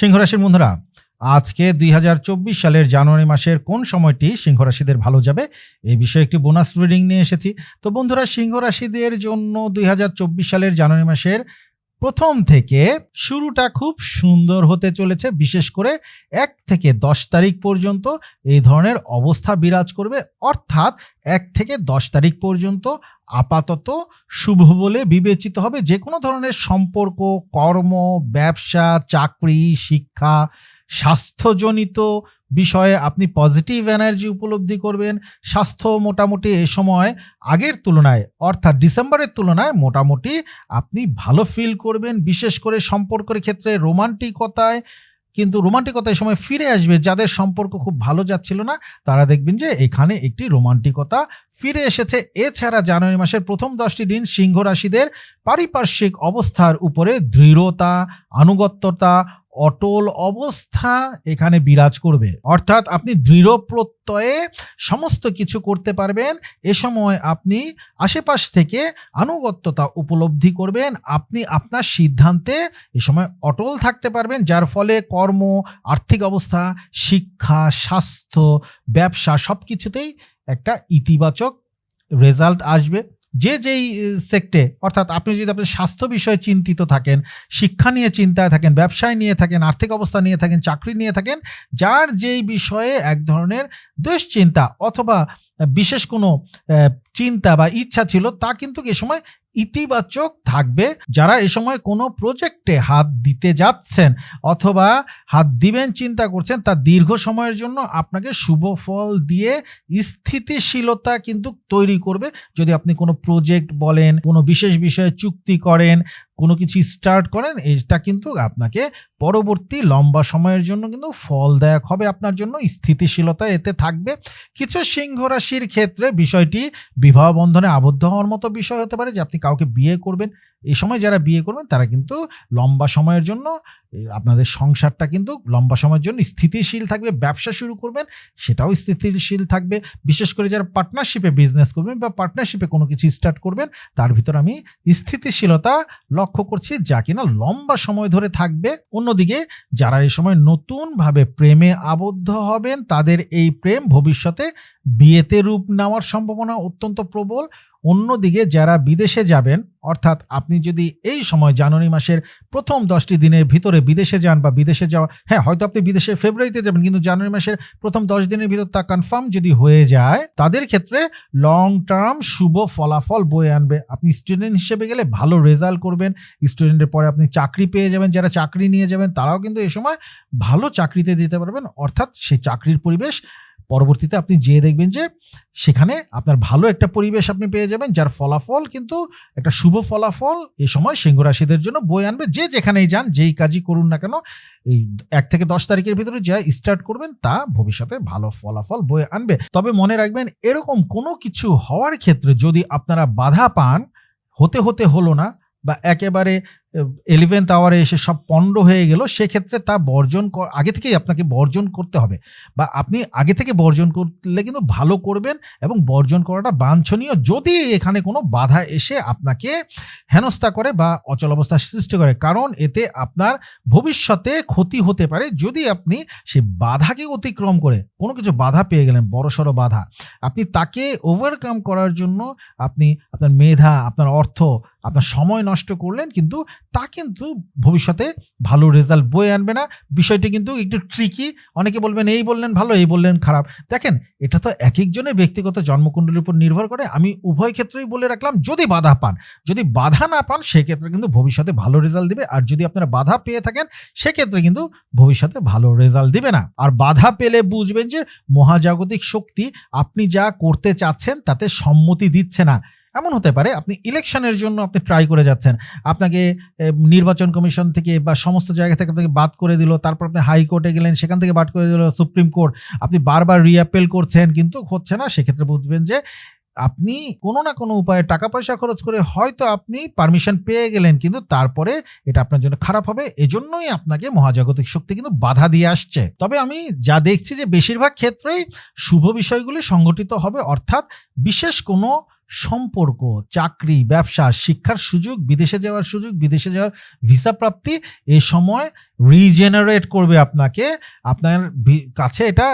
সিংহ রাশির বন্ধুরা, আজকে দুই হাজার চব্বিশ সালের জানুয়ারি মাসের কোন সময়টি সিংহরাশিদের ভালো যাবে? এই বিষয়ে একটি বোনাস রিডিং নিয়ে এসেছি। তো বন্ধুরা, সিংহরাশিদের জন্য দুই হাজার চব্বিশ সালের জানুয়ারি মাসের প্রথম থেকে শুরুটা খুব সুন্দর হতে চলেছে, বিশেষ করে এক থেকে দশ তারিখ পর্যন্ত এই ধরনের অবস্থা বিরাজ করবে। অর্থাৎ এক থেকে দশ তারিখ পর্যন্ত আপাতত শুভ বলে বিবেচিত হবে। যে কোনো ধরনের সম্পর্ক, কর্ম, ব্যবসা, চাকরি, শিক্ষা স্বাস্থ্যজনিত বিষয়ে আপনি পজিটিভ এনার্জি উপলব্ধি করবেন। স্বাস্থ্য মোটামুটি এ সময় আগের তুলনায়, অর্থাৎ ডিসেম্বরের তুলনায় মোটামুটি আপনি ভালো ফিল করবেন, বিশেষ করে সম্পর্কের ক্ষেত্রে রোমান্টিকতায়। কিন্তু রোমান্টিকতা সময় ফিরে আসবে, যাদের সম্পর্ক খুব ভালো যাচ্ছিল না, তারা দেখবেন যে এখানে একটি রোমান্টিকতা ফিরে এসেছে। এছাড়া জানুয়ারি মাসের প্রথম দশটি দিন সিংহ রাশিদের পারিপার্শ্বিক অবস্থার উপরে দৃঢ়তা, আনুগত্যতা অটল অবস্থা এখানে বিরাজ করবে। অর্থাৎ আপনি দৃঢ় প্রত্যয়ে সমস্ত কিছু করতে পারবেন। এ সময় আপনি আশেপাশ থেকে আনুগত্যতা উপলব্ধি করবেন। আপনি আপনার সিদ্ধান্তে এ সময় অটল থাকতে পারবেন, যার ফলে কর্ম, আর্থিক অবস্থা, শিক্ষা, স্বাস্থ্য, ব্যবসা সব কিছুতেই একটা ইতিবাচক রেজাল্ট আসবে। যে যেই সেক্টে অর্থাৎ আপনি যদি আপনার স্বাস্থ্য বিষয়ে চিন্তিত থাকেন, শিক্ষা নিয়ে চিন্তায় থাকেন, ব্যবসায় নিয়ে থাকেন, আর্থিক অবস্থা নিয়ে থাকেন, চাকরি নিয়ে থাকেন, যার যেই বিষয়ে এক ধরনের দুশ্চিন্তা অথবা বিশেষ কোনো চিন্তা বা ইচ্ছা ছিল, তা কিন্তু এ সময় ইতিবাচক থাকবে যারা এ সময় কোনো প্রজেক্টে হাত দিতে যাচ্ছেন অথবা হাত দিবেন, চিন্তা করছেন, তা দীর্ঘ সময়ের জন্য আপনাকে শুভ ফল দিয়ে স্থিতিশীলতা কিন্তু তৈরি করবে। যদি আপনি কোনো প্রজেক্ট বলেন, কোনো বিশেষ বিষয়ে চুক্তি করেন, কোনো কিছু স্টার্ট করেন, এটা কিন্তু আপনাকে পরবর্তী লম্বা সময়ের জন্য কিন্তু ফলদায়ক হবে আপনার জন্য। স্থিতিশীলতা এতে থাকবে। কিছু সিংহ রাশির ক্ষেত্রে বিষয়টি বিবাহ বন্ধনে আবদ্ধ হওয়ার মতো বিষয় হতে পারে যে আপনি কাউকে বিয়ে করবেন এই সময় যারা বিয়ে করবেন তারা কিন্তু লম্বা সময়ের জন্য আপনাদের সংসারটা কিন্তু লম্বা সময়ের জন্য স্থিতিশীল থাকবে, ব্যবসা শুরু করবেন, সেটাও স্থিতিশীল থাকবে। বিশেষ করে যারা পার্টনারশিপে বিজনেস করবেন বা পার্টনারশিপে কোনো কিছু স্টার্ট করবেন, তার ভিতর আমি স্থিতিশীলতা লক্ষ্য করছি যা কিনা লম্বা সময় ধরে থাকবে। অন্যদিকে যারা এই সময় নতুনভাবে প্রেমে আবদ্ধ হবেন, তাদের এই প্রেম ভবিষ্যতে বিয়েতে রূপ নেওয়ার সম্ভাবনা অত্যন্ত প্রবল। অন্যদিকে যারা বিদেশে যাবেন, অর্থাৎ আপনি যদি এই সময় জানুয়ারি মাসের প্রথম দশটি দিনের ভিতরে বিদেশে যান বা বিদেশে যাওয়া হ্যাঁ হয়তো আপনি বিদেশে ফেব্রুয়ারিতে যাবেন, কিন্তু জানুয়ারি মাসের প্রথম দশ দিনের ভিতর তা কনফার্ম যদি হয়ে যায়, তাদের ক্ষেত্রে লং টার্ম শুভ ফলাফল বয়ে আনবে। আপনি স্টুডেন্ট হিসেবে গেলে ভালো রেজাল্ট করবেন। স্টুডেন্টের পরে আপনি চাকরি পেয়ে যাবেন, যারা চাকরি নিয়ে যাবেন, তারাও কিন্তু এ সময় ভালো চাকরিতে যেতে পারবেন। অর্থাৎ সেই চাকরির পরিবেশ পরবর্তীতে আপনি যেয়ে দেখবেন যে সেখানে আপনার ভালো একটা পরিবেশ আপনি পেয়ে যাবেন, যার ফলাফল কিন্তু একটা শুভ ফলাফল এ সময় সিংহ রাশিদের জন্য বই আনবে। যে যেখানেই যান, যেই কাজই করুন না কেন, এই এক থেকে দশ তারিখের ভিতরে যা স্টার্ট করবেন, তা ভবিষ্যতে ভালো ফলাফল বয়ে আনবে। তবে মনে রাখবেন, এরকম কোনো কিছু হওয়ার ক্ষেত্রে যদি আপনারা বাধা পান, হতে হতে হলো না বা একেবারে এলিভেন্থ আওয়ারে এসে সব পণ্ড হয়ে গেল, সেক্ষেত্রে তা বর্জন আগে থেকেই আপনাকে বর্জন করতে হবে। বা আপনি আগে থেকে বর্জন করলে কিন্তু ভালো করবেন এবং বর্জন করাটা বাঞ্ছনীয় যদি এখানে কোনো বাধা এসে আপনাকে হেনস্থা করে বা অচল অবস্থা সৃষ্টি করে। কারণ এতে আপনার ভবিষ্যতে ক্ষতি হতে পারে যদি আপনি সেই বাধাকে অতিক্রম করে, কোনো কিছু বাধা পেয়ে গেলেন, বড়সড় বাধা। আপনি তাকে ওভারকাম করার জন্য আপনি আপনার মেধা, আপনার অর্থ, আপনার সময় নষ্ট করলেন কিন্তু তা কিন্তু ভবিষ্যতে ভালো রেজাল্ট বয়ে আনবে না। বিষয়টি কিন্তু একটু ট্রিকি অনেকে বলবেন, এই বললেন ভালো, এই বললেন খারাপ। দেখেন, এটা তো এক একজনের ব্যক্তিগত জন্মকুণ্ডলীর উপর নির্ভর করে। আমি উভয় ক্ষেত্রেই বলে রাখলাম, যদি বাধা পান। যদি বাধা না পান, সেক্ষেত্রে কিন্তু ভবিষ্যতে ভালো রেজাল্ট দিবে। আর যদি আপনারা বাধা পেয়ে থাকেন, সেক্ষেত্রে কিন্তু ভবিষ্যতে ভালো রেজাল্ট দিবে না। আর বাধা পেলে বুঝবেন যে মহাজাগতিক শক্তি আপনি যা করতে চাচ্ছেন, তাতে সম্মতি দিচ্ছে না। এমন হতে পারে, আপনি ইলেকশনের জন্য আপনি ট্রাই করে যাচ্ছেন। আপনাকে নির্বাচন কমিশন থেকে বা সমস্ত জায়গা থেকে আপনাকে বাদ করে দিল, তারপর আপনি হাইকোর্টে গেলেন, সেখান থেকে বাদ করে দিল সুপ্রিম কোর্ট। আপনি বারবার রিঅ্যাপেল করছেন, কিন্তু হচ্ছে না, সেক্ষেত্রে বুঝবেন যে আপনি কোনো না কোনো উপায়ে টাকা পয়সা খরচ করে হয়তো আপনি পারমিশন পেয়ে গেলেন, কিন্তু তারপরে এটা আপনার জন্য খারাপ হবে। এজন্যই আপনাকে মহাজাগতিক শক্তি কিন্তু বাধা দিয়ে আসছে। তবে আমি যা দেখছি যে বেশিরভাগ ক্ষেত্রেই শুভ বিষয়গুলি সংগঠিত হবে, অর্থাৎ বিশেষ কোনো সম্পর্ক চাকরি ব্যবসা শিক্ষার সুযোগ বিদেশে যাওয়ার সুযোগ বিদেশে যাওয়ার ভিসা প্রাপ্তি এ সময় রিজেনারেট করবে আপনাকে। আপনার কাছে এটা,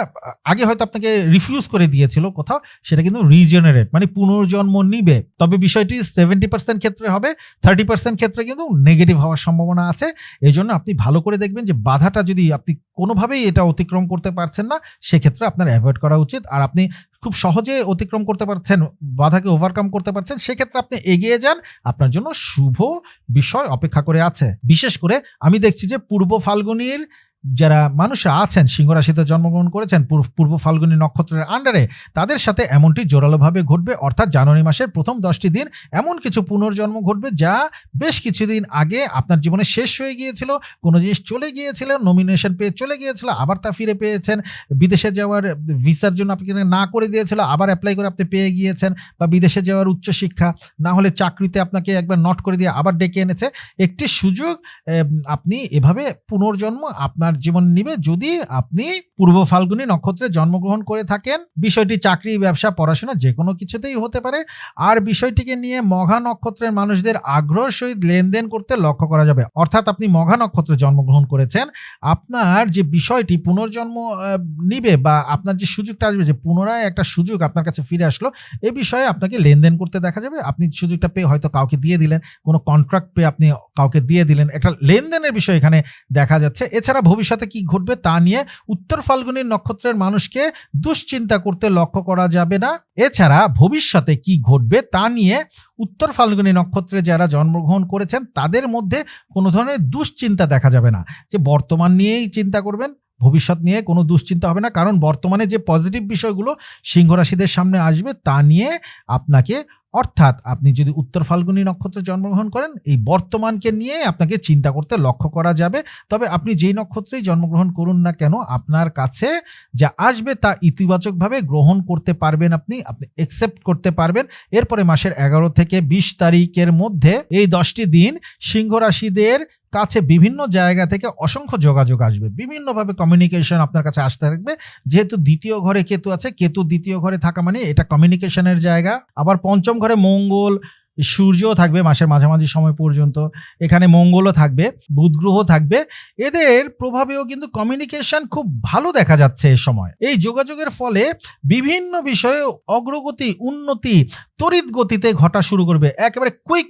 আগে হয়তো আপনাকে রিফিউজ করে দিয়েছিল কোথাও, সেটা কিন্তু রিজেনারেট মানে পুনর্জন্ম নিবে। তবে বিষয়টি সেভেন্টি পার্সেন্ট ক্ষেত্রে হবে থার্টি পার্সেন্ট ক্ষেত্রে কিন্তু নেগেটিভ হওয়ার সম্ভাবনা আছে। এই জন্য আপনি ভালো করে দেখবেন যে বাধাটা যদি আপনি কোনোভাবেই এটা অতিক্রম করতে পারছেন না, সেক্ষেত্রে আপনার অ্যাভয়েড করা উচিত। আর আপনি খুব সহজে অতিক্রম করতে পারছেন, বাধাকে ওভারকাম করতে পারছেন, সেক্ষেত্রে আপনি এগিয়ে যান। আপনার জন্য শুভ বিষয় অপেক্ষা করে আছে। বিশেষ করে আমি দেখছি যে পূর্ব ফাল্গুনির যারা মানুষরা আছেন সিংহ রাশিতে জন্মগ্রহণ করেছেন, পূর্ব- ফাল্গুনী নক্ষত্রের আন্ডারে তাদের সাথে এমনটি জোরালোভাবে ঘটবে। অর্থাৎ জানুয়ারি মাসের প্রথম দশটি দিন এমন কিছু পুনর্জন্ম ঘটবে যা বেশ কিছুদিন আগে আপনার জীবনে শেষ হয়ে গিয়েছিল, কোনো জিনিস চলে গিয়েছিল নমিনেশন পেয়ে চলে গিয়েছিল, আবার তা ফিরে পেয়েছেন। বিদেশে যাওয়ার ভিসার জন্য আপনি না করে দিয়েছিল, আবার অ্যাপ্লাই করে আপনি পেয়ে গিয়েছেন বা বিদেশে যাওয়ার উচ্চশিক্ষা, না হলে চাকরিতে আপনাকে একবার নট করে দিয়ে আবার ডেকে এনেছে। একটি সুযোগ আপনি এভাবে পুনর্জন্ম আপনার জীবন নিবে যদি আপনি পূর্ব ফাল্গুনী নক্ষত্রে জন্মগ্রহণ করে থাকেন। বিষয়টি চাকরি, ব্যবসা, পড়াশোনা যে কোনো কিছুতেই হতে পারে। আর বিষয়টিকে নিয়ে মঘা নক্ষত্রের মানুষদের আগ্রহ সহিত লেনদেন করতে লক্ষ্য করা যাবে। অর্থাৎ আপনি মঘা নক্ষত্রে জন্মগ্রহণ করেছেন। আপনার যে বিষয়টি পুনর্জন্ম নিবে বা আপনার যে সুযোগটা আসবে যে পুনরায় একটা সুযোগ আপনার কাছে ফিরে আসলো, এ বিষয়ে আপনাকে লেনদেন করতে দেখা যাবে। আপনি সুযোগটা পেয়ে হয়তো কাউকে দিয়ে দিলেন, কোনো কন্ট্রাক্ট পেয়ে আপনি কাউকে দিয়ে দিলেন। একটা লেনদেনের বিষয় এখানে দেখা যাচ্ছে। এছাড়া ভবিষ্যতে কি ঘটবে তা নিয়ে উত্তর ফাল্গুনী নক্ষত্রের মানুষকে দুশ্চিন্তা করতে লক্ষ্য করা যাবে না। এছাড়া ভবিষ্যতে কি ঘটবে তা নিয়ে উত্তর ফাল্গুনী নক্ষত্রে যারা জন্মগ্রহণ করেছেন, তাদের মধ্যে কোনো ধরনের দুশ্চিন্তা দেখা যাবে না। যে বর্তমান নিয়েই চিন্তা করবেন, ভবিষ্যৎ নিয়ে কোনো দুশ্চিন্তা হবে না। কারণ বর্তমানে যে পজিটিভ বিষয়গুলো সিংহ রাশিদের সামনে আসবে, তা নিয়ে আপনাকে অর্থাৎ আপনি যদি উত্তর ফাল্গুনী নক্ষত্রে জন্মগ্রহণ করেন, এই বর্তমানকে নিয়ে আপনাকে চিন্তা করতে লক্ষ্য করা যাবে। তবে আপনি যেই নক্ষত্রেই জন্মগ্রহণ করুন না কেন, আপনার কাছে যা আসবে তা ইতিবাচকভাবে গ্রহণ করতে পারবেন আপনি আপনি একসেপ্ট করতে পারবেন। এরপরে মাসের এগারো থেকে বিশ তারিখের মধ্যে এই দশটি দিন সিংহ রাশিদের কাছে বিভিন্ন জায়গা থেকে অসংখ্য যোগাযোগ আসবে। বিভিন্নভাবে কমিউনিকেশন আপনার কাছে আসতে থাকবে। যেহেতু দ্বিতীয় ঘরে কেতু আছে, কেতু দ্বিতীয় ঘরে থাকা মানে এটা কমিউনিকেশনের জায়গা। আবার পঞ্চম ঘরে মঙ্গল, সূর্যও থাকবে মাসের মাঝামাঝি সময় পর্যন্ত। এখানে মঙ্গলও থাকবে, বুধ গ্রহ থাকবে। এদের প্রভাবেও কিন্তু কমিউনিকেশন খুব ভালো দেখা যাচ্ছে এ সময়। এই যোগাযোগের ফলে বিভিন্ন বিষয়ে অগ্রগতি, উন্নতি তড়িৎ গতিতে ঘটা শুরু করবে। একেবারে কুইক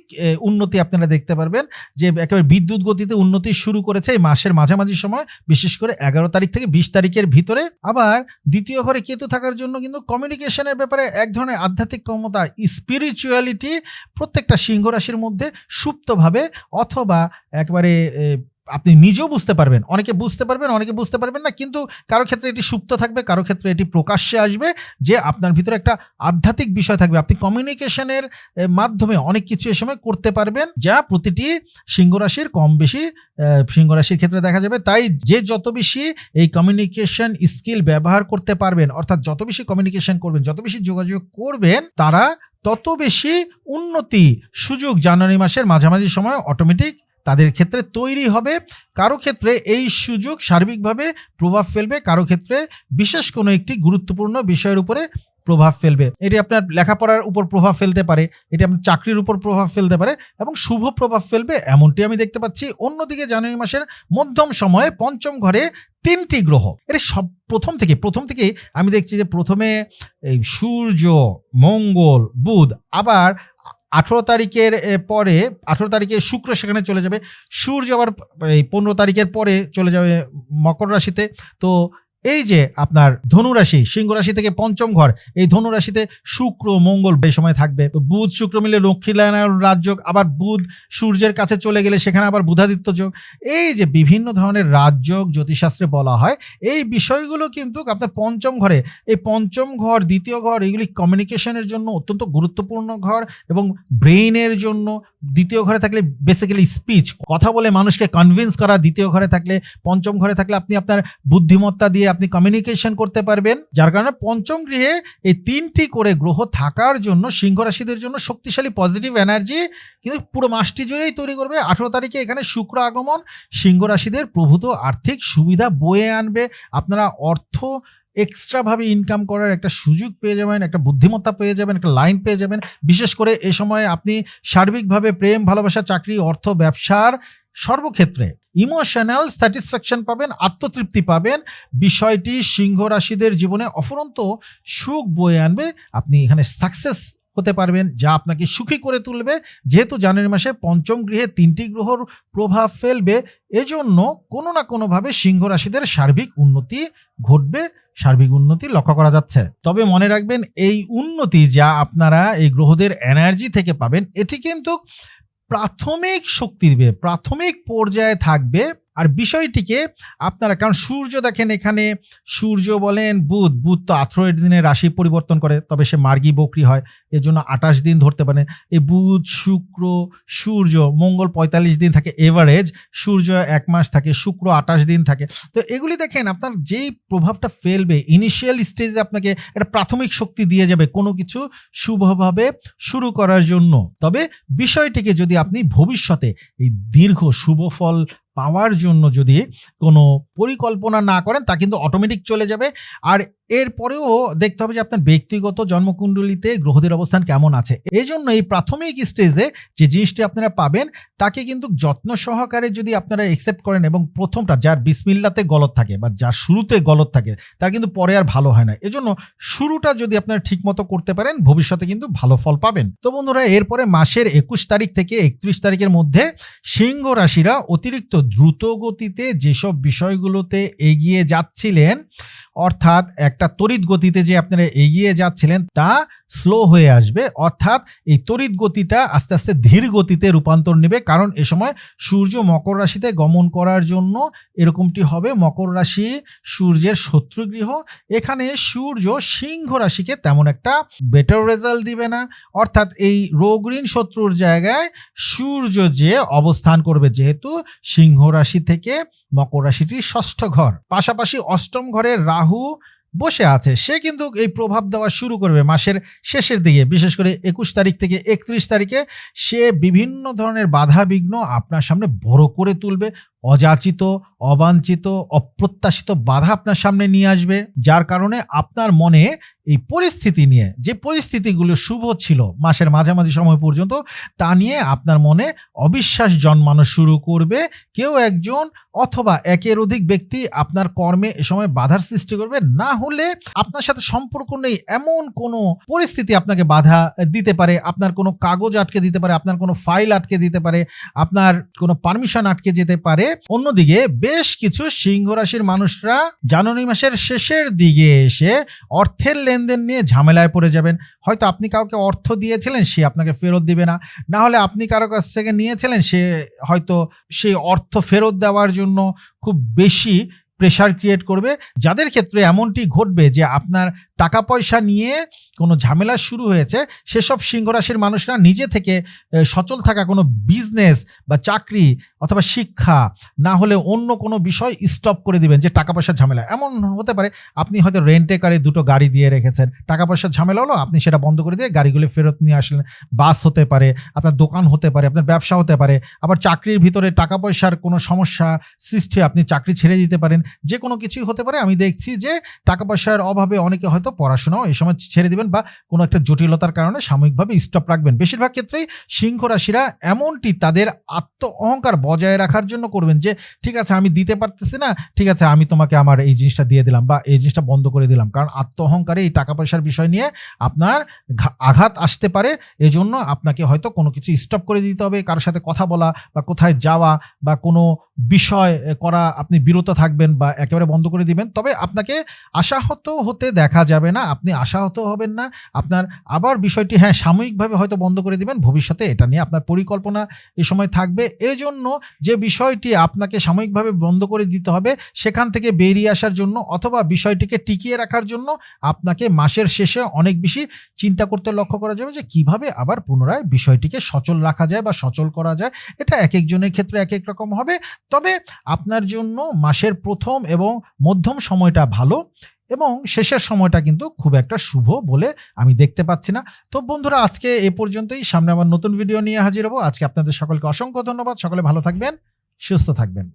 উন্নতি আপনারা দেখতে পারবেন যে একেবারে বিদ্যুৎ গতিতে উন্নতি শুরু করেছে এই মাসের মাঝামাঝি সময়, বিশেষ করে এগারো তারিখ থেকে বিশ তারিখের ভিতরে। আবার দ্বিতীয় ঘরে কেতু থাকার জন্য কিন্তু কমিউনিকেশনের ব্যাপারে এক ধরনের আধ্যাত্মিক ক্ষমতা স্পিরিচুয়ালিটি প্রত্যেকটা সিংহ রাশির মধ্যে সুপ্তভাবে অথবা একবারে আপনি নিজেও বুঝতে পারবেন। অনেকে বুঝতে পারবেন অনেকে বুঝতে পারবেন না কিন্তু কারও ক্ষেত্রে এটি সুপ্ত থাকবে কারও ক্ষেত্রে এটি প্রকাশ্যে আসবে যে আপনার ভিতরে একটা আধ্যাত্মিক বিষয় থাকবে। আপনি কমিউনিকেশনের মাধ্যমে অনেক কিছু এ সময় করতে পারবেন যা প্রতিটি সিংহ রাশির কম বেশি আহ, সিংহ রাশির ক্ষেত্রে দেখা যাবে। তাই যে যত বেশি এই কমিউনিকেশন স্কিল ব্যবহার করতে পারবেন অর্থাৎ যত বেশি কমিউনিকেশন করবেন যত বেশি যোগাযোগ করবেন তারা তত বেশি উন্নতি সুযোগ জানুয়ারি মাসের মাঝামাঝি সময় অটোমেটিক তাদের ক্ষেত্রে তৈরি হবে। কারও ক্ষেত্রে এই সুযোগ সার্বিকভাবে প্রভাব ফেলবে, কারও ক্ষেত্রে বিশেষ কোনো একটি গুরুত্বপূর্ণ বিষয়ের উপরে প্রভাব ফেলবে। এটি আপনার লেখাপড়ার উপর প্রভাব ফেলতে পারে, এটি আপনার চাকরির উপর প্রভাব ফেলতে পারে এবং শুভ প্রভাব ফেলবে এমনটি আমি দেখতে পাচ্ছি। অন্যদিকে জানুয়ারি মাসের মধ্যম সময়ে পঞ্চম ঘরে তিনটি গ্রহ। এটা সব প্রথম থেকে প্রথম থেকে আমি দেখছি যে প্রথমে এই সূর্য, মঙ্গল, বুধ, আবার আঠেরো তারিখের পরে, আঠেরো তারিখে শুক্র সেখানে চলে যাবে। সূর্য আবার, এই, পনেরো তারিখের পরে চলে যাবে মকর রাশিতে। তো এই যে আপনার ধনুরাশি, সিংহ রাশি থেকে পঞ্চম ঘর, এই ধনুরাশিতে শুক্র, মঙ্গল এই সময় থাকবে। তো বুধ, শুক্র মিলে লক্ষ্মীনারায়ণ রাজযোগ আবার বুধ সূর্যের কাছে চলে গেলে সেখানে আবার বুধাদিত্য যোগ। এই যে বিভিন্ন ধরনের রাজযোগ জ্যোতিষশাস্ত্রে বলা হয়, এই বিষয়গুলো কিন্তু আপনার পঞ্চম ঘরে, এই পঞ্চম ঘর, দ্বিতীয় ঘর, এগুলি কমিউনিকেশনের জন্য অত্যন্ত গুরুত্বপূর্ণ ঘর এবং ব্রেইনের জন্য দ্বিতীয় ঘরে থাকলে বেসিক্যালি স্পিচ কথা বলে মানুষকে কনভিন্স করা, দ্বিতীয় ঘরে থাকলে, পঞ্চম ঘরে থাকলে আপনি আপনার বুদ্ধিমত্তা দিয়ে আপনি কমিউনিকেশন করতে পারবেন। যার কারণে পঞ্চম গৃহে এই তিনটি করে গ্রহ থাকার জন্য সিংহ রাশিদের জন্য শক্তিশালী পজিটিভ এনার্জি কিন্তু পুরো মাসটি জুড়েই তৈরি করবে। আঠেরো তারিখে এখানে শুক্র আগমন সিংহ রাশিদের প্রভূত আর্থিক সুবিধা বয়ে আনবে। আপনারা অর্থ এক্সট্রাভাবে ইনকাম করার একটা সুযোগ পেয়ে যাবেন, একটা বুদ্ধিমত্তা পেয়ে যাবেন, একটা লাইন পেয়ে যাবেন। বিশেষ করে এ সময় আপনি সার্বিকভাবে প্রেম, ভালোবাসা, চাকরি, অর্থ, ব্যবসার সর্বক্ষেত্রে ইমোশনাল স্যাটিসফ্যাকশন পাবেন, আত্মতৃপ্তি পাবেন। বিষয়টি সিংহ রাশিদের জীবনে অফুরন্ত সুখ বয়ে আনবে। আপনি এখানে সাকসেস হতে পারবেন, যা আপনাকে সুখী করে তুলবে। যেহেতু জানুয়ারি মাসে পঞ্চম গৃহে তিনটি গ্রহর প্রভাব ফেলবে, এজন্য কোনো না কোনোভাবে সিংহ রাশিদের সার্বিক উন্নতি ঘটবে, সার্বিক উন্নতি লক্ষ্য করা যাচ্ছে। তবে মনে রাখবেন, এই উন্নতি যা আপনারা এই গ্রহদের এনার্জি থেকে পাবেন, এটি কিন্তু প্রাথমিক শক্তি দিবে প্রাথমিক পর্যায়ে থাকবে। আর বিষয়টিকে আপনারা, কারণ সূর্য দেখেন এখানে, সূর্য বলেন বুধ বুধ তো আঠেরো দিনে রাশি পরিবর্তন করে, তবে সে মার্গী বকরি হয় এর জন্য আঠাশ দিন ধরতে পারে। এই বুধ, শুক্র, সূর্য, মঙ্গল পঁয়তাল্লিশ দিন থাকে এভারেজ সূর্য এক মাস থাকে, শুক্র আঠাশ দিন থাকে। তো এগুলি দেখেন, আপনার যেই প্রভাবটা ফেলবে ইনিশিয়াল স্টেজে আপনাকে একটা প্রাথমিক শক্তি দিয়ে যাবে কোনো কিছু শুভভাবে শুরু করার জন্য। তবে বিষয়টিকে যদি আপনি ভবিষ্যতে এই দীর্ঘ শুভ ফল পাওয়ার জন্য যদি কোনো পরিকল্পনা না করেন তা কিন্তু অটোমেটিক চলে যাবে। আর এরপরেও দেখতে হবে যে আপনার ব্যক্তিগত জন্মকুণ্ডলিতে গ্রহদের অবস্থান কেমন আছে। এই জন্য এই প্রাথমিক স্টেজে যে জিনিসটি আপনারা পাবেন, তাকে কিন্তু যত্ন সহকারে যদি আপনারা একসেপ্ট করেন এবং প্রথমটা যার বিসমিল্লাতে গলত থাকে বা যার শুরুতে গলত থাকে, তার কিন্তু পরে আর ভালো হয় না। এজন্য শুরুটা যদি আপনারা ঠিকমতো করতে পারেন, ভবিষ্যতে কিন্তু ভালো ফল পাবেন। তো বন্ধুরা, এরপরে মাসের একুশ তারিখ থেকে একত্রিশ তারিখের মধ্যে সিংহ রাশিরা অতিরিক্ত দ্রুত গতিতে যেসব বিষয়গুলোতে এগিয়ে যাচ্ছিলেন, অর্থাৎ একটা তড়িৎ গতিতে যে আপনারা এগিয়ে যাচ্ছিলেন, তা স্লো হয়ে আসবে। অর্থাৎ এই তড়িৎ গতিটা আস্তে আস্তে ধীর গতিতে রূপান্তর নেবে। কারণ এ সময় সূর্য মকর রাশিতে গমন করার জন্য এরকমটি হবে। মকর রাশি সূর্যের শত্রুগৃহ এখানে সূর্য সিংহ রাশিকে তেমন একটা বেটার রেজাল্ট দিবে না। অর্থাৎ এই রোগঋণ শত্রুর জায়গায় সূর্য যে অবস্থান করবে, যেহেতু সিংহ রাশি থেকে মকর রাশিটি ষষ্ঠ ঘর। পাশাপাশি অষ্টম ঘরে রাহু বসে আছে। সে কিন্তু এই প্রভাব দেওয়া শুরু করবে মাসের শেষের দিকে, বিশেষ করে একুশ তারিখ থেকে একত্রিশ তারিখে। সে বিভিন্ন ধরনের বাধা বিঘ্ন আপনার সামনে বড় করে তুলবে অযাচিত, অবাঞ্ছিত, অপ্রত্যাশিত বাধা আপনার সামনে নিয়ে আসবে, যার কারণে আপনার মনে এই পরিস্থিতি নিয়ে, যে পরিস্থিতিগুলো শুভ ছিল মাসের মাঝামাঝি সময় পর্যন্ত, তা নিয়ে আপনার মনে অবিশ্বাস জন্মানো শুরু করবে। কেউ একজন অথবা একের অধিক ব্যক্তি আপনার কর্মে এ সময় বাধার সৃষ্টি করবে, না হলে আপনার সাথে সম্পর্ক নেই এমন কোনো পরিস্থিতি আপনাকে বাধা দিতে পারে। আপনার কোনো কাগজ আটকে দিতে পারে, আপনার কোনো ফাইল আটকে দিতে পারে, আপনার কোনো পারমিশন আটকে যেতে পারে। অন্যদিকে বেশ কিছু সিংহ রাশির মানুষরা জানুয়ারি মাসের শেষের দিকে এসে অর্থের লেনদেন নিয়ে ঝামেলায় পড়ে যাবেন। হয়তো আপনি কাউকে অর্থ দিয়েছিলেন, সে আপনাকে ফেরত দিবে না। না হলে আপনি কারও কাছ থেকে নিয়েছিলেন, সে হয়তো সেই অর্থ ফেরত দেওয়ার জন্য খুব বেশি প্রেশার ক্রিয়েট করবে। যাদের ক্ষেত্রে এমনটি ঘটবে যে আপনার টাকা পয়সা নিয়ে কোনো ঝামেলা শুরু হয়েছে, সেসব সিংহ রাশির মানুষরা নিজে থেকে সচল থাকা কোনো বিজনেস বা চাকরি অথবা শিক্ষা না হলে অন্য কোনো বিষয় স্টপ করে দিবেন যে টাকা পয়সার ঝামেলা। এমন হতে পারে, আপনি হয়তো রেন্টে কারে দুটো গাড়ি দিয়ে রেখেছেন টাকা পয়সার ঝামেলা হলো, আপনি সেটা বন্ধ করে দিয়ে গাড়িগুলো ফেরত নিয়ে আসলেন। বাস হতে পারে, আপনার দোকান হতে পারে, আপনার ব্যবসা হতে পারে, আবার চাকরির ভিতরে টাকা পয়সার কোনো সমস্যা সৃষ্টি আপনি চাকরি ছেড়ে দিতে পারেন যে কোনো কিছুই হতে পারে। আমি দেখছি যে টাকা পয়সার অভাবে অনেকে হয়তো পড়াশোনাও এই সময় ছেড়ে দিবেন বা কোনো একটা জটিলতার কারণে সাময়িকভাবে স্টপ রাখবেন। বেশিরভাগ ক্ষেত্রেই সিংহ রাশিরা এমনটি তাদের আত্ম অহংকার বজায় রাখার জন্য করবেন যে, ঠিক আছে, আমি দিতে পারতেছি না, ঠিক আছে, আমি তোমাকে আমার এই জিনিসটা দিয়ে দিলাম বা এই জিনিসটা বন্ধ করে দিলাম। কারণ আত্ম অহংকারে এই টাকা পয়সার বিষয় নিয়ে আপনার আঘাত আসতে পারে। এজন্য আপনাকে হয়তো কোনো কিছু স্টপ করে দিতে হবে। কারোর সাথে কথা বলা বা কোথায় যাওয়া বা কোনো বিষয় করা আপনি বিরত থাকবেন বা একেবারে বন্ধ করে দিবেন, তবে আপনাকে আশাহত হতে দেখা যাবে না, আপনি আশাহত হবেন না। আপনার আবার বিষয়টি হ্যাঁ সাময়িকভাবে হয়তো বন্ধ করে দিবেন, ভবিষ্যতে এটা নিয়ে আপনার পরিকল্পনা এ সময় থাকবে। এজন্য যে বিষয়টি আপনাকে সাময়িকভাবে বন্ধ করে দিতে হবে, সেখান থেকে বেরিয়ে আসার জন্য অথবা বিষয়টিকে টিকিয়ে রাখার জন্য আপনাকে মাসের শেষে অনেক বেশি চিন্তা করতে লক্ষ্য করা যাবে যে, কীভাবে আবার পুনরায় বিষয়টিকে সচল রাখা যায় বা সচল করা যায়। এটা এক একজনের ক্ষেত্রে এক এক রকম হবে। তবে আপনার জন্য মাসের প্রথম এবং মধ্যম সময়টা ভালো এবং শেষের সময়টা কিন্তু খুব একটা শুভ বলে আমি দেখতে পাচ্ছি না। তো বন্ধুরা, আজকে এ পর্যন্তই। সামনে আমার নতুন ভিডিও নিয়ে হাজির হব। আজকে আপনাদের সকলকে অসংখ্য ধন্যবাদ। সকলে ভালো থাকবেন, সুস্থ থাকবেন।